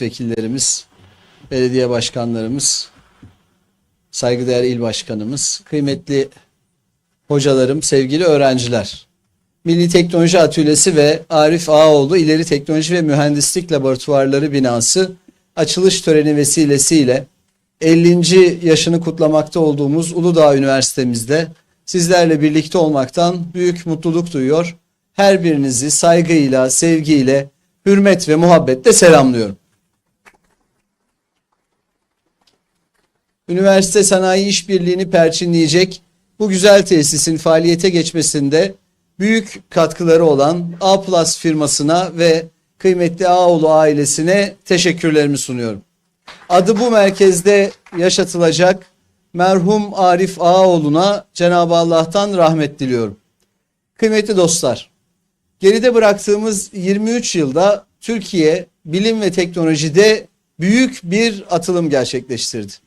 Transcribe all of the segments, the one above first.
milletvekillerimiz, belediye başkanlarımız, saygıdeğer il başkanımız, kıymetli hocalarım, sevgili öğrenciler. Milli Teknoloji Atölyesi ve Arif Ağaoğlu İleri Teknoloji ve Mühendislik Laboratuvarları binası açılış töreni vesilesiyle 50. yaşını kutlamakta olduğumuz Uludağ Üniversitemizde sizlerle birlikte olmaktan büyük mutluluk duyuyor. Her birinizi saygıyla, sevgiyle, hürmet ve muhabbetle selamlıyorum. Üniversite sanayi işbirliğini perçinleyecek bu güzel tesisin faaliyete geçmesinde büyük katkıları olan A Plus firmasına ve kıymetli Ağoğlu ailesine teşekkürlerimi sunuyorum. Adı bu merkezde yaşatılacak merhum Arif Ağaoğlu'na Cenab-ı Allah'tan rahmet diliyorum. Kıymetli dostlar, geride bıraktığımız 23 yılda Türkiye bilim ve teknolojide büyük bir atılım gerçekleştirdi.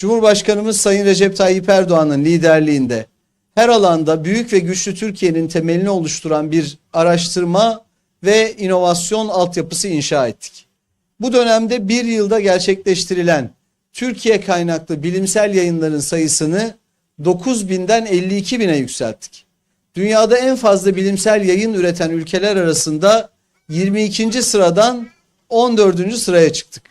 Cumhurbaşkanımız Sayın Recep Tayyip Erdoğan'ın liderliğinde her alanda büyük ve güçlü Türkiye'nin temelini oluşturan bir araştırma ve inovasyon altyapısı inşa ettik. Bu dönemde bir yılda gerçekleştirilen Türkiye kaynaklı bilimsel yayınların sayısını 9000'den 52 bine yükselttik. Dünyada en fazla bilimsel yayın üreten ülkeler arasında 22. sıradan 14. sıraya çıktık.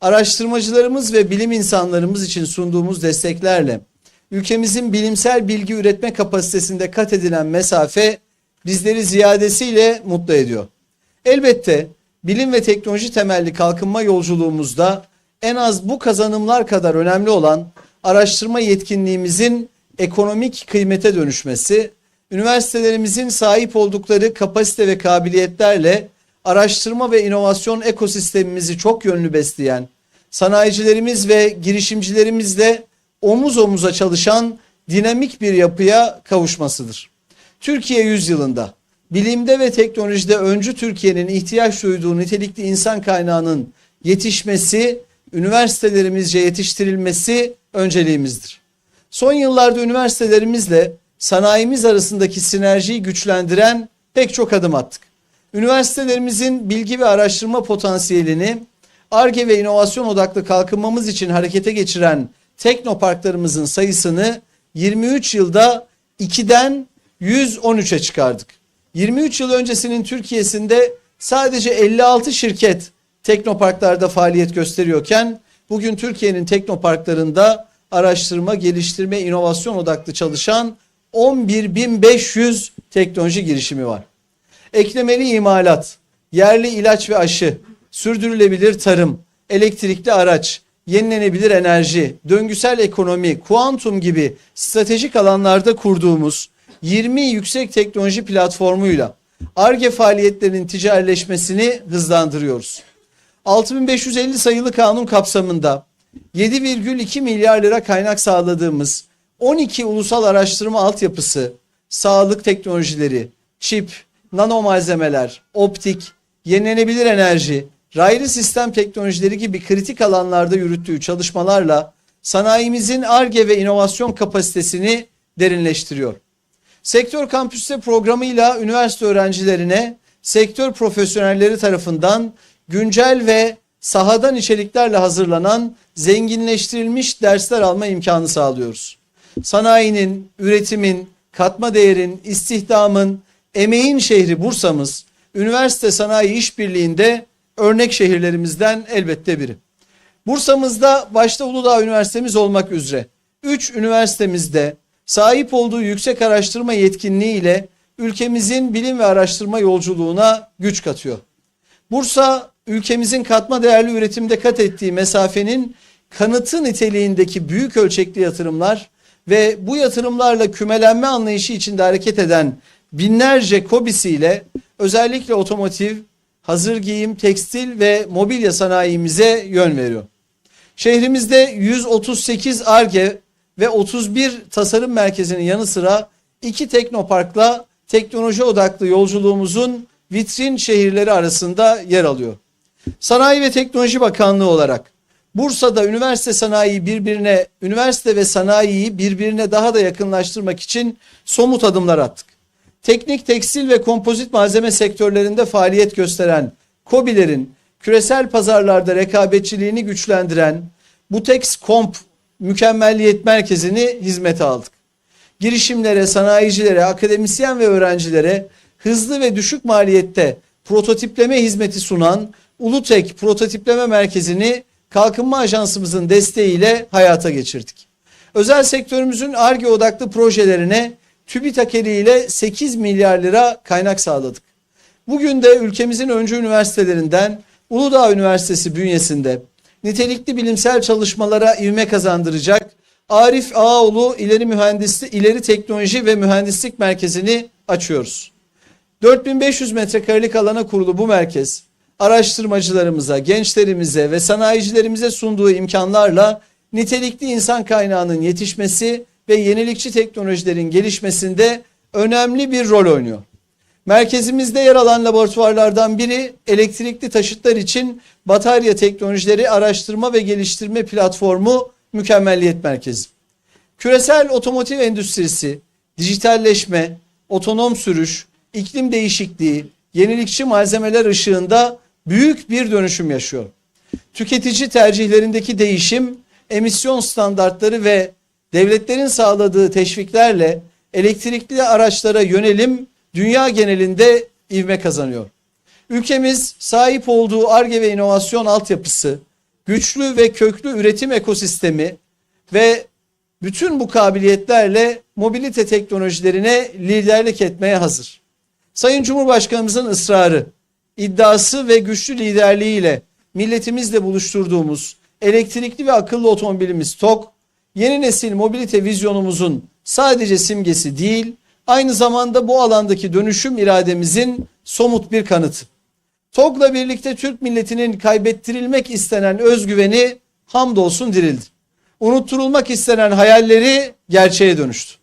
Araştırmacılarımız ve bilim insanlarımız için sunduğumuz desteklerle ülkemizin bilimsel bilgi üretme kapasitesinde kat edilen mesafe bizleri ziyadesiyle mutlu ediyor. Elbette bilim ve teknoloji temelli kalkınma yolculuğumuzda en az bu kazanımlar kadar önemli olan araştırma yetkinliğimizin ekonomik kıymete dönüşmesi, üniversitelerimizin sahip oldukları kapasite ve kabiliyetlerle araştırma ve inovasyon ekosistemimizi çok yönlü besleyen sanayicilerimiz ve girişimcilerimizle omuz omuza çalışan dinamik bir yapıya kavuşmasıdır. Türkiye yüzyılında bilimde ve teknolojide öncü Türkiye'nin ihtiyaç duyduğu nitelikli insan kaynağının yetişmesi, üniversitelerimizce yetiştirilmesi önceliğimizdir. Son yıllarda üniversitelerimizle sanayimiz arasındaki sinerjiyi güçlendiren pek çok adım attık. Üniversitelerimizin bilgi ve araştırma potansiyelini ARGE ve inovasyon odaklı kalkınmamız için harekete geçiren teknoparklarımızın sayısını 23 yılda 2'den 113'e çıkardık. 23 yıl öncesinin Türkiye'sinde sadece 56 şirket teknoparklarda faaliyet gösteriyorken bugün Türkiye'nin teknoparklarında araştırma, geliştirme, inovasyon odaklı çalışan 11.500 teknoloji girişimi var. Eklemeli imalat, yerli ilaç ve aşı, sürdürülebilir tarım, elektrikli araç, yenilenebilir enerji, döngüsel ekonomi, kuantum gibi stratejik alanlarda kurduğumuz 20 yüksek teknoloji platformuyla ARGE faaliyetlerinin ticarileşmesini hızlandırıyoruz. 6550 sayılı kanun kapsamında 7,2 milyar lira kaynak sağladığımız 12 ulusal araştırma altyapısı, sağlık teknolojileri, çip, nano malzemeler, optik, yenilenebilir enerji, raylı sistem teknolojileri gibi kritik alanlarda yürüttüğü çalışmalarla sanayimizin ARGE ve inovasyon kapasitesini derinleştiriyor. Sektör Kampüs'te programıyla üniversite öğrencilerine sektör profesyonelleri tarafından güncel ve sahadan içeriklerle hazırlanan zenginleştirilmiş dersler alma imkanı sağlıyoruz. Sanayinin, üretimin, katma değerin, istihdamın, emeğin şehri Bursa'mız, üniversite sanayi işbirliğinde örnek şehirlerimizden elbette biri. Bursa'mızda başta Uludağ Üniversitemiz olmak üzere 3 üniversitemizde sahip olduğu yüksek araştırma yetkinliği ile ülkemizin bilim ve araştırma yolculuğuna güç katıyor. Bursa ülkemizin katma değerli üretimde kat ettiği mesafenin kanıtı niteliğindeki büyük ölçekli yatırımlar ve bu yatırımlarla kümelenme anlayışı içinde hareket eden binlerce kobisiyle özellikle otomotiv, hazır giyim, tekstil ve mobilya sanayimize yön veriyor. Şehrimizde 138 ARGE ve 31 tasarım merkezinin yanı sıra iki teknoparkla teknoloji odaklı yolculuğumuzun vitrin şehirleri arasında yer alıyor. Sanayi ve Teknoloji Bakanlığı olarak Bursa'da üniversite sanayi birbirine, üniversite ve sanayiyi birbirine daha da yakınlaştırmak için somut adımlar attık. Teknik, tekstil ve kompozit malzeme sektörlerinde faaliyet gösteren KOBİ'lerin küresel pazarlarda rekabetçiliğini güçlendiren Butex Comp Mükemmelliyet Merkezi'ni hizmete aldık. Girişimlere, sanayicilere, akademisyen ve öğrencilere hızlı ve düşük maliyette prototipleme hizmeti sunan Ulutek Prototipleme Merkezi'ni Kalkınma Ajansımızın desteğiyle hayata geçirdik. Özel sektörümüzün ARGE odaklı projelerine TÜBİTAK eliyle 8 milyar lira kaynak sağladık. Bugün de ülkemizin öncü üniversitelerinden Uludağ Üniversitesi bünyesinde nitelikli bilimsel çalışmalara ivme kazandıracak Arif Ağaoğlu İleri Mühendislik, İleri Teknoloji ve Mühendislik Merkezi'ni açıyoruz. 4500 metrekarelik alana kurulu bu merkez araştırmacılarımıza, gençlerimize ve sanayicilerimize sunduğu imkanlarla nitelikli insan kaynağının yetişmesi ve yenilikçi teknolojilerin gelişmesinde önemli bir rol oynuyor. Merkezimizde yer alan laboratuvarlardan biri elektrikli taşıtlar için batarya teknolojileri araştırma ve geliştirme platformu Mükemmelliyet Merkezi. Küresel otomotiv endüstrisi, dijitalleşme, otonom sürüş, iklim değişikliği, yenilikçi malzemeler ışığında büyük bir dönüşüm yaşıyor. Tüketici tercihlerindeki değişim, emisyon standartları ve devletlerin sağladığı teşviklerle elektrikli araçlara yönelim dünya genelinde ivme kazanıyor. Ülkemiz sahip olduğu ARGE ve inovasyon altyapısı, güçlü ve köklü üretim ekosistemi ve bütün bu kabiliyetlerle mobilite teknolojilerine liderlik etmeye hazır. Sayın Cumhurbaşkanımızın ısrarı, iddiası ve güçlü liderliğiyle milletimizle buluşturduğumuz elektrikli ve akıllı otomobilimiz TOK, yeni nesil mobilite vizyonumuzun sadece simgesi değil, aynı zamanda bu alandaki dönüşüm irademizin somut bir kanıtı. TOG'la birlikte Türk milletinin kaybettirilmek istenen özgüveni hamdolsun dirildi. Unutturulmak istenen hayalleri gerçeğe dönüştü.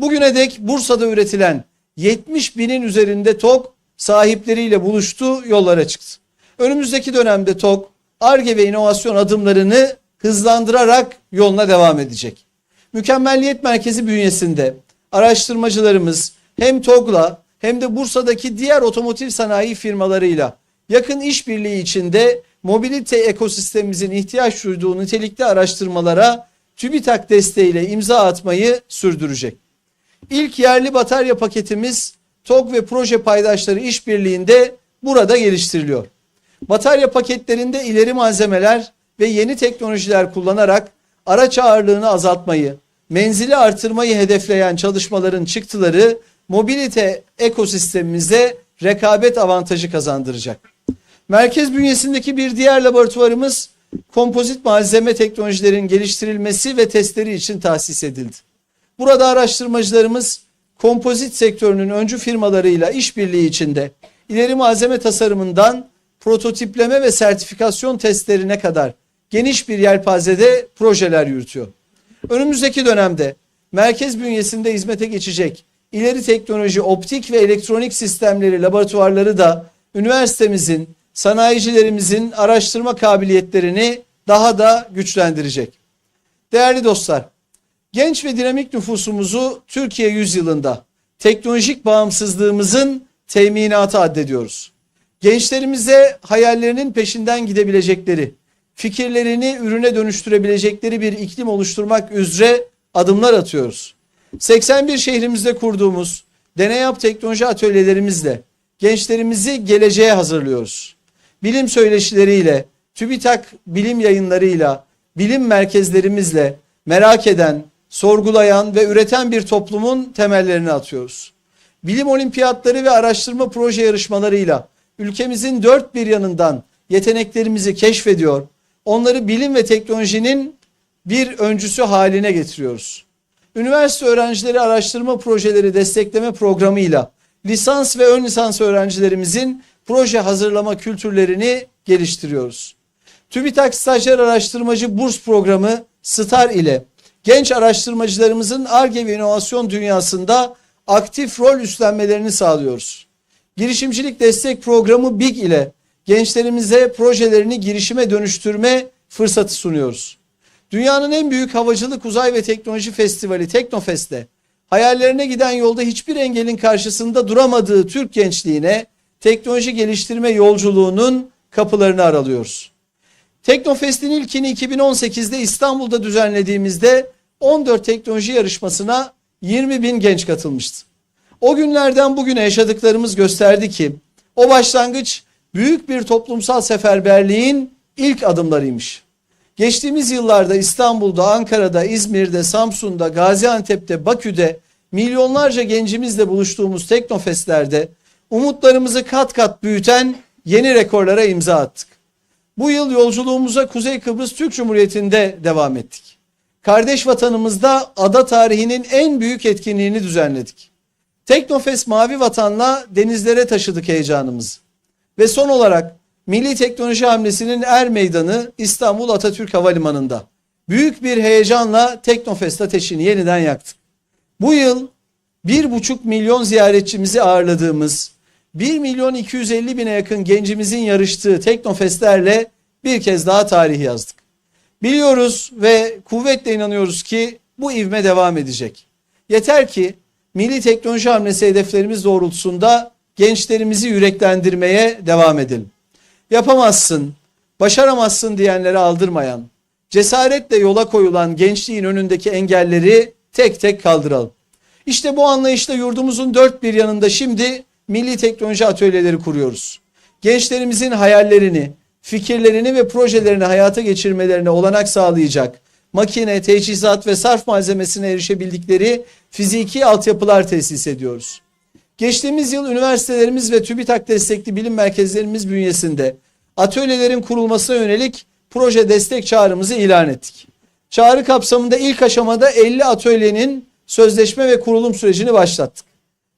Bugüne dek Bursa'da üretilen 70 binin üzerinde TOG sahipleriyle buluştu, yollara çıktı. Önümüzdeki dönemde TOG, ARGE ve inovasyon adımlarını hızlandırarak yoluna devam edecek. Mükemmelliyet Merkezi bünyesinde araştırmacılarımız hem TOG'la hem de Bursa'daki diğer otomotiv sanayi firmalarıyla yakın işbirliği içinde mobilite ekosistemimizin ihtiyaç duyduğu nitelikli araştırmalara TÜBİTAK desteğiyle imza atmayı sürdürecek. İlk yerli batarya paketimiz TOG ve proje paydaşları işbirliğinde burada geliştiriliyor. Batarya paketlerinde ileri malzemeler ve yeni teknolojiler kullanarak araç ağırlığını azaltmayı, menzili artırmayı hedefleyen çalışmaların çıktıları mobilite ekosistemimize rekabet avantajı kazandıracak. Merkez bünyesindeki bir diğer laboratuvarımız kompozit malzeme teknolojilerin geliştirilmesi ve testleri için tahsis edildi. Burada araştırmacılarımız kompozit sektörünün öncü firmalarıyla işbirliği içinde ileri malzeme tasarımından prototipleme ve sertifikasyon testlerine kadar geniş bir yelpazede projeler yürütüyor. Önümüzdeki dönemde merkez bünyesinde hizmete geçecek ileri teknoloji optik ve elektronik sistemleri laboratuvarları da üniversitemizin, sanayicilerimizin araştırma kabiliyetlerini daha da güçlendirecek. Değerli dostlar, genç ve dinamik nüfusumuzu Türkiye yüzyılında teknolojik bağımsızlığımızın teminatı addediyoruz. Gençlerimize hayallerinin peşinden gidebilecekleri, fikirlerini ürüne dönüştürebilecekleri bir iklim oluşturmak üzere adımlar atıyoruz. 81 şehrimizde kurduğumuz deney yap teknoloji atölyelerimizle gençlerimizi geleceğe hazırlıyoruz. Bilim söyleşileriyle, TÜBİTAK bilim yayınlarıyla, bilim merkezlerimizle merak eden, sorgulayan ve üreten bir toplumun temellerini atıyoruz. Bilim olimpiyatları ve araştırma proje yarışmalarıyla ülkemizin dört bir yanından yeteneklerimizi keşfediyor, onları bilim ve teknolojinin bir öncüsü haline getiriyoruz. Üniversite öğrencileri araştırma projeleri destekleme programıyla lisans ve ön lisans öğrencilerimizin proje hazırlama kültürlerini geliştiriyoruz. TÜBİTAK Stajyer Araştırmacı Burs Programı STAR ile genç araştırmacılarımızın ARGE ve inovasyon dünyasında aktif rol üstlenmelerini sağlıyoruz. Girişimcilik Destek Programı BİG ile gençlerimize projelerini girişime dönüştürme fırsatı sunuyoruz. Dünyanın en büyük havacılık uzay ve teknoloji festivali Teknofest'te hayallerine giden yolda hiçbir engelin karşısında duramadığı Türk gençliğine teknoloji geliştirme yolculuğunun kapılarını aralıyoruz. Teknofest'in ilkini 2018'de İstanbul'da düzenlediğimizde 14 teknoloji yarışmasına 20 bin genç katılmıştı. O günlerden bugüne yaşadıklarımız gösterdi ki o başlangıç büyük bir toplumsal seferberliğin ilk adımlarıymış. Geçtiğimiz yıllarda İstanbul'da, Ankara'da, İzmir'de, Samsun'da, Gaziantep'te, Bakü'de milyonlarca gencimizle buluştuğumuz Teknofest'lerde umutlarımızı kat kat büyüten yeni rekorlara imza attık. Bu yıl yolculuğumuza Kuzey Kıbrıs Türk Cumhuriyeti'nde devam ettik. Kardeş vatanımızda ada tarihinin en büyük etkinliğini düzenledik. Teknofest Mavi Vatan'la denizlere taşıdık heyecanımızı. Ve son olarak Milli Teknoloji Hamlesi'nin er meydanı İstanbul Atatürk Havalimanı'nda. Büyük bir heyecanla Teknofest ateşini yeniden yaktık. Bu yıl 1,5 milyon ziyaretçimizi ağırladığımız, 1 milyon 250 bine yakın gencimizin yarıştığı Teknofestlerle bir kez daha tarih yazdık. Biliyoruz ve kuvvetle inanıyoruz ki bu ivme devam edecek. Yeter ki milli teknoloji hamlesi hedeflerimiz doğrultusunda gençlerimizi yüreklendirmeye devam edelim. Yapamazsın, başaramazsın diyenleri aldırmayan, cesaretle yola koyulan gençliğin önündeki engelleri tek tek kaldıralım. İşte bu anlayışla yurdumuzun dört bir yanında şimdi milli teknoloji atölyeleri kuruyoruz. Gençlerimizin hayallerini, fikirlerini ve projelerini hayata geçirmelerine olanak sağlayacak makine, teçhizat ve sarf malzemesine erişebildikleri fiziki altyapılar tesis ediyoruz. Geçtiğimiz yıl üniversitelerimiz ve TÜBİTAK destekli bilim merkezlerimiz bünyesinde atölyelerin kurulmasına yönelik proje destek çağrımızı ilan ettik. Çağrı kapsamında ilk aşamada 50 atölyenin sözleşme ve kurulum sürecini başlattık.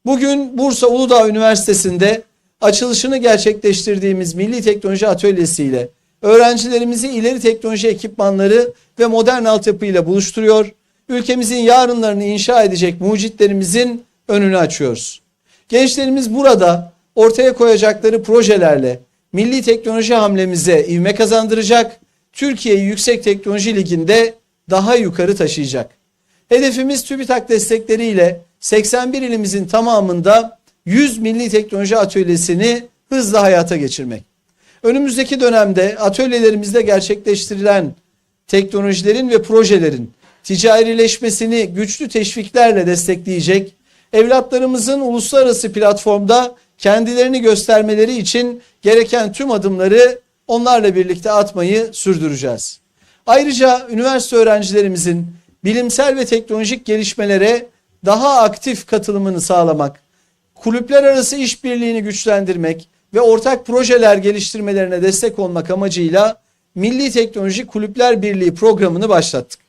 Bugün Bursa Uludağ Üniversitesi'nde açılışını gerçekleştirdiğimiz Milli Teknoloji Atölyesi ile öğrencilerimizi ileri teknoloji ekipmanları ve modern altyapıyla buluşturuyor. Ülkemizin yarınlarını inşa edecek mucitlerimizin önünü açıyoruz. Gençlerimiz burada ortaya koyacakları projelerle milli teknoloji hamlemize ivme kazandıracak, Türkiye'yi Yüksek Teknoloji Ligi'nde daha yukarı taşıyacak. Hedefimiz TÜBİTAK destekleriyle 81 ilimizin tamamında 100 milli teknoloji atölyesini hızla hayata geçirmek. Önümüzdeki dönemde atölyelerimizde gerçekleştirilen teknolojilerin ve projelerin ticarileşmesini güçlü teşviklerle destekleyecek, evlatlarımızın uluslararası platformda kendilerini göstermeleri için gereken tüm adımları onlarla birlikte atmayı sürdüreceğiz. Ayrıca üniversite öğrencilerimizin bilimsel ve teknolojik gelişmelere daha aktif katılımını sağlamak, kulüpler arası işbirliğini güçlendirmek ve ortak projeler geliştirmelerine destek olmak amacıyla Milli Teknoloji Kulüpler Birliği programını başlattık.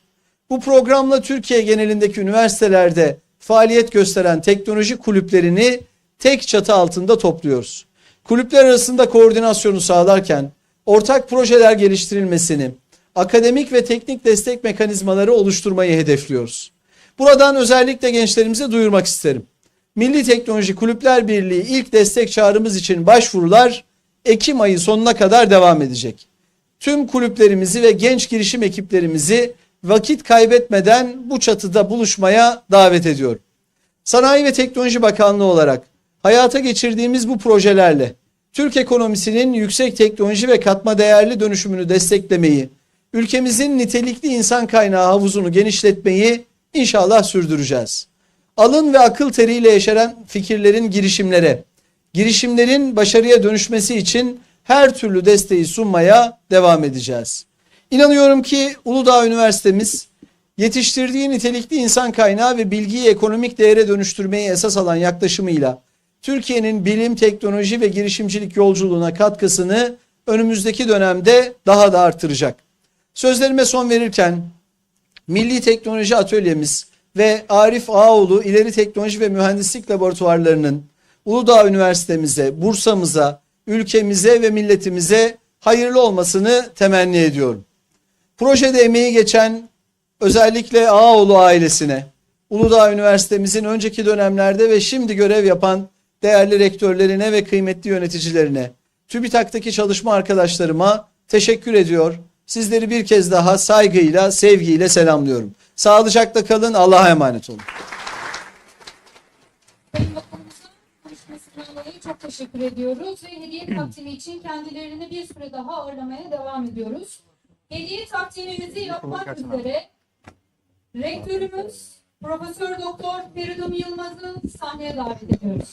Bu programla Türkiye genelindeki üniversitelerde faaliyet gösteren teknoloji kulüplerini tek çatı altında topluyoruz. Kulüpler arasında koordinasyonu sağlarken ortak projeler geliştirilmesini, akademik ve teknik destek mekanizmaları oluşturmayı hedefliyoruz. Buradan özellikle gençlerimize duyurmak isterim. Milli Teknoloji Kulüpler Birliği ilk destek çağrımız için başvurular Ekim ayı sonuna kadar devam edecek. Tüm kulüplerimizi ve genç girişim ekiplerimizi vakit kaybetmeden bu çatıda buluşmaya davet ediyorum. Sanayi ve Teknoloji Bakanlığı olarak hayata geçirdiğimiz bu projelerle Türk ekonomisinin yüksek teknoloji ve katma değerli dönüşümünü desteklemeyi, ülkemizin nitelikli insan kaynağı havuzunu genişletmeyi inşallah sürdüreceğiz. Alın ve akıl teriyle yeşeren fikirlerin girişimlere, girişimlerin başarıya dönüşmesi için her türlü desteği sunmaya devam edeceğiz. İnanıyorum ki Uludağ Üniversitemiz yetiştirdiği nitelikli insan kaynağı ve bilgiyi ekonomik değere dönüştürmeyi esas alan yaklaşımıyla Türkiye'nin bilim, teknoloji ve girişimcilik yolculuğuna katkısını önümüzdeki dönemde daha da artıracak. Sözlerime son verirken Milli Teknoloji Atölyemiz ve Arif Ağoğlu İleri Teknoloji ve Mühendislik Laboratuvarlarının Uludağ Üniversitemize, Bursa'mıza, ülkemize ve milletimize hayırlı olmasını temenni ediyorum. Projede emeği geçen özellikle Ağoğlu ailesine, Uludağ Üniversitemizin önceki dönemlerde ve şimdi görev yapan değerli rektörlerine ve kıymetli yöneticilerine, TÜBİTAK'taki çalışma arkadaşlarıma teşekkür ediyor. Sizleri bir kez daha saygıyla, sevgiyle selamlıyorum. Sağlıcakla kalın, Allah'a emanet olun. Çok teşekkür ediyoruz ve hediye takdimi için kendilerini bir süre daha ağırlamaya devam ediyoruz. Hediye takdimimizi yapmak üzere rektörümüz Profesör Doktor Feridun Yılmaz'ı sahneye davet ediyoruz.